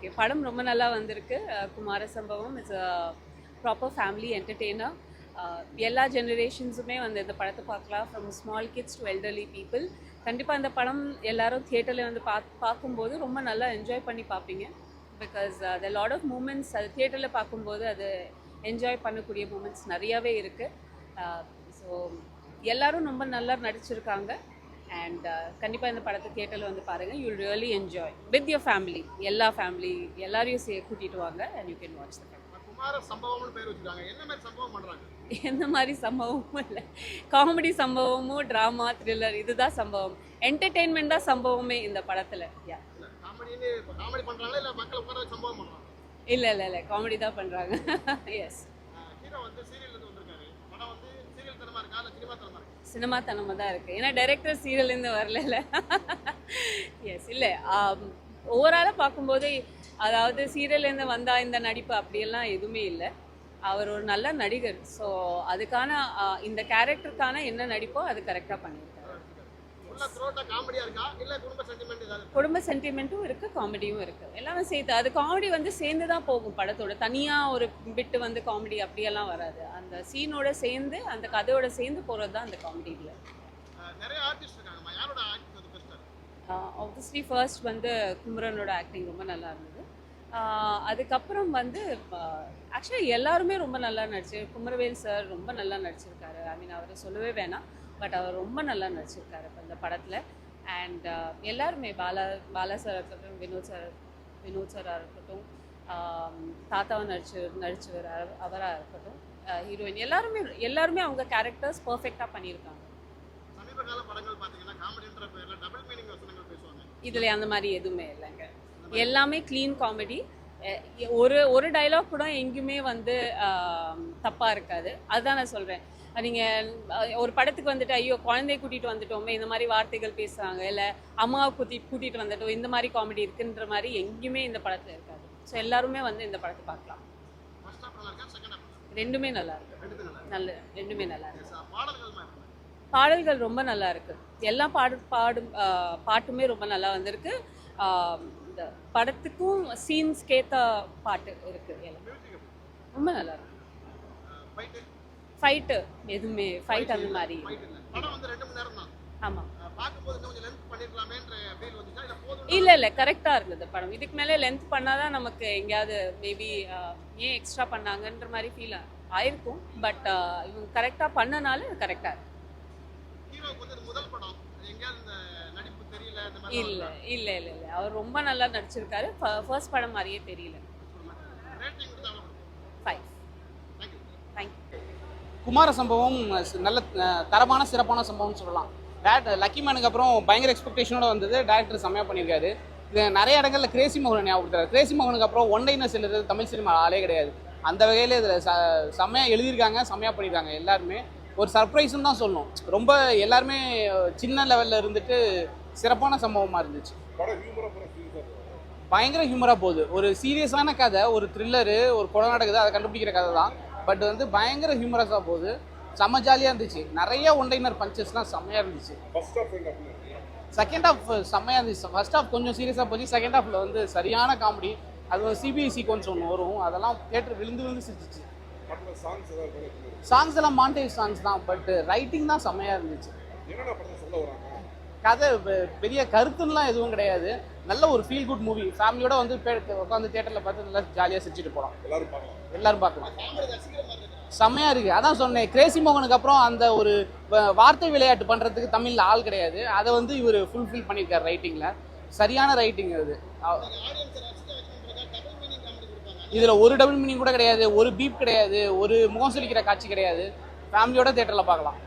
Okay. படம் ரொம்ப நல்லா வந்திருக்கு. Kumara Sambavam is a proper family entertainer எல்லா ஜெனரேஷன்ஸுமே வந்து இந்த படத்தை பார்க்கலாம். From small kids to elderly people கண்டிப்பாக இந்த படம் எல்லாரும் தியேட்டரில் வந்து பா பார்க்கும்போது ரொம்ப நல்லா என்ஜாய் பண்ணி பார்ப்பீங்க. பிகாஸ் அது லாட் ஆஃப் மூமெண்ட்ஸ் அது தியேட்டரில் பார்க்கும்போது அது என்ஜாய் பண்ணக்கூடிய மூமெண்ட்ஸ் நிறையாவே இருக்குது ஸோ எல்லாரும் ரொம்ப நல்லா நடிச்சிருக்காங்க. அண்ட் கண்டிப்பாக இந்த படத்தை தியேட்டரில் வந்து பாருங்கள் you really enjoy with your family எல்லா ஃபேமிலி எல்லாரையும் சே கூட்டிகிட்டு வாங்க and you can watch the எந்த மாதிரி சம்பவமும் இல்லை. காமெடி சம்பவமும் ட்ராமா த்ரில்லர் இதுதான் சம்பவம். என்டர்டெயின்மெண்ட் தான் சம்பவமே இந்த படத்தில். யா இல்லை இல்லை இல்லை காமெடி தான் பண்ணுறாங்க எஸ் சினிமாத்தனமாக தான் இருக்குது ஏன்னா டைரக்டர் சீரியல்லேருந்து வரல எஸ் இல்லை ஓவராலாக பார்க்கும்போது அதாவது சீரியல்லேருந்து வந்தா இந்த நடிப்பு அப்படியெல்லாம் எதுவுமே இல்லை. அவர் ஒரு நல்ல நடிகர். ஸோ அதுக்கான இந்த கேரக்டருக்கான என்ன நடிப்போ அது கரெக்டாக பண்ணியிருக்காரு உள்ள த்ரோட்டா காமெடியா இருக்கா இல்ல குடும்ப இருக்கா? சென்டிமெண்ட்டும் இருக்குது காமெடியும் இருக்குது எல்லாமே சேர்த்து அது காமெடி வந்து சேர்ந்து தான் போகும் படத்தோட. தனியாக ஒரு பிட்டு வந்து காமெடி அப்படியெல்லாம் வராது. அந்த சீனோட சேர்ந்து அந்த கதையோட சேர்ந்து போகிறது தான் அந்த காமெடியில் ஆப்வியஸ்லி ஃபர்ஸ்ட் வந்து குமரனோட ஆக்டிங் ரொம்ப நல்லா இருந்தது. அதுக்கப்புறம் வந்து ஆக்சுவலி எல்லாருமே ரொம்ப நல்லா நடிச்சு குமரவேல் சார் ரொம்ப நல்லா நடிச்சிருக்காரு. ஐ மீன் அவரை சொல்லவே வேணாம். பட் அவர் ரொம்ப நல்லா நடிச்சிருக்காரு இப்போ இந்த படத்தில். அண்ட் எல்லாருமே பாலா பாலா சார் இருக்கட்டும் வினோத் சார் வினோத் சாராக இருக்கட்டும் ஆம், தாத்தாவை நடிச்சு நடிச்சவர் அவராக இருக்கட்டும் ஹீரோயின் எல்லாருமே எல்லாருமே அவங்க கேரக்டர்ஸ் பர்ஃபெக்டாக பண்ணியிருக்காங்க. இதில் அந்த மாதிரி எதுவுமே இல்லைங்க. எல்லாமே க்ளீன் காமெடி ஒரு ஒரு டைலாக் கூட எங்கேயுமே வந்து தப்பாக இருக்காது. அதுதான் நான் சொல்கிறேன் நீங்கள் ஒரு படத்துக்கு வந்துட்டு ஐயோ குழந்தைய கூட்டிகிட்டு வந்துட்டோமே இந்த மாதிரி வார்த்தைகள் பேசுகிறாங்க இல்லை அம்மாவை கூட்டி கூட்டிகிட்டு வந்துட்டோம் இந்த மாதிரி காமெடி இருக்குன்ற மாதிரி எங்கேயுமே இந்த படத்தில் இருக்காது. ஸோ எல்லாருமே வந்து இந்த படத்தை பார்க்கலாம். ரெண்டுமே நல்லா இருக்கு. நல்லா ரெண்டுமே நல்லா இருக்கு. பாடல்கள் ரொம்ப நல்லா இருக்கு. எல்லா பாடு பாடும் பாட்டுமே ரொம்ப நல்லா வந்திருக்கு. இந்த படத்துக்கும் சீன்ஸ்க்கேற்ற பாட்டு இருக்கு. ரொம்ப நல்லா இருக்கும் ஃபைட்டு எதுவுமே ஃபைட் அந்த மாதிரி. இல்ல ஆமாம் இல்ல கரெக்டா இல்லை இல்லை கரெக்டாக இருந்தது படம். இதுக்கு மேலே லென்த் பண்ணாதான் நமக்கு எங்கேயாவது மேபி ஏன் எக்ஸ்ட்ரா பண்ணாங்கன்ற மாதிரி ஃபீல் ஆயிருக்கும். பட் இவங்க கரெக்டாக பண்ணனால கரெக்டாக இருக்கு. இல்லை இல்லை இல்லை இல்லை. அவர் ரொம்ப நல்லா நடிச்சிருக்காரு. ஃபர்ஸ்ட் படம் மாதிரியே தெரியல. ஃபைவ் தேங்க்யூ குமார சம்பவம் நல்ல தரமான சிறப்பான சம்பவம்னு சொல்லலாம். டேரக்டர் லக்கி மேனுக்கு அப்புறம் பயங்கர எக்ஸ்பெக்டேஷனோட வந்தது. டேரக்டர் செம்மையாக பண்ணியிருக்காரு. இது நிறைய இடங்கள்ல கிரேசி மோகன் ஞாபகப்படுத்துறாரு. கிரேசி மோகனுக்கு அப்புறம் ஒன் லைனஸ் எழுதுறது தமிழ் சினிமா ஆளே கிடையாது. அந்த வகையில் இதில் ச செம்மையாக எழுதியிருக்காங்க செம்மையாக பண்ணியிருக்காங்க எல்லாருமே. ஒரு சர்ப்ரைஸ்னு தான் சொல்லணும். ரொம்ப எல்லாருமே சின்ன லெவலில் இருந்துட்டு சிறப்பான சம்பவமாக இருந்துச்சு. பயங்கர ஹியூமராக போகுது. ஒரு சீரியஸான கதை ஒரு த்ரில்லரு ஒரு கொலை நடக்குது அதை கண்டுபிடிக்கிற கதை தான். பட் வந்து பயங்கர ஹியூமரஸாக போகுது. செம்ம ஜாலியாக இருந்துச்சு. நிறைய ஒன்லைனர் பஞ்சஸ்லாம் செம்மையாக இருந்துச்சு. செகண்ட் ஹாஃப் செம்மையாக இருந்துச்சு? ஃபர்ஸ்ட் ஹாஃப் கொஞ்சம் சீரியஸாக போச்சு. செகண்ட் ஹாஃபில் வந்து சரியான காமெடி அது ஒரு சிபிஎஸ்சி கொஞ்சம் ஒன்று வரும். அதெல்லாம் தேட்டர் விழுந்து விழுந்து சிரிச்சிச்சு. சாங்ஸ் எல்லாம் மாண்டேஜ் சாங்ஸ் தான் பட் ரைட்டிங் தான் செம்மையாக இருந்துச்சு. கதை பெ- பெரிய கருத்துலாம் எதுவும் கிடையாது. நல்ல ஒரு ஃபீல் குட் மூவி ஃபேமிலியோட வந்து உட்காந்து தேட்டரில் பார்த்து நல்லா ஜாலியாக சிரிச்சிட்டு போகலாம் எல்லாரும் பார்க்கலாம். செம்மையா இருக்கு. அதான் சொன்னேன் கிரேசி மோகனுக்கு அப்புறம் அந்த ஒரு வ- வார்த்தை விளையாட்டு பண்றதுக்கு தமிழ்ல ஆள் கிடையாது. அதை வந்து இவர் ஃபுல்ஃபில் பண்ணியிருக்காரு ரைட்டிங்ல சரியான ரைட்டிங் அது அ- ஆடியன்ஸ் ரசிக்க வைக்கணுன்றதா டபுள் மீனிங் காமெடி கொடுப்பாங்க இதில் ஒரு டபுள் மீனிங் கூட கிடையாது ஒரு பீப் கிடையாது ஒரு முகம் சுளிக்கிற காட்சி கிடையாது. ஃபேமிலியோட தேட்டரில் பார்க்கலாம்.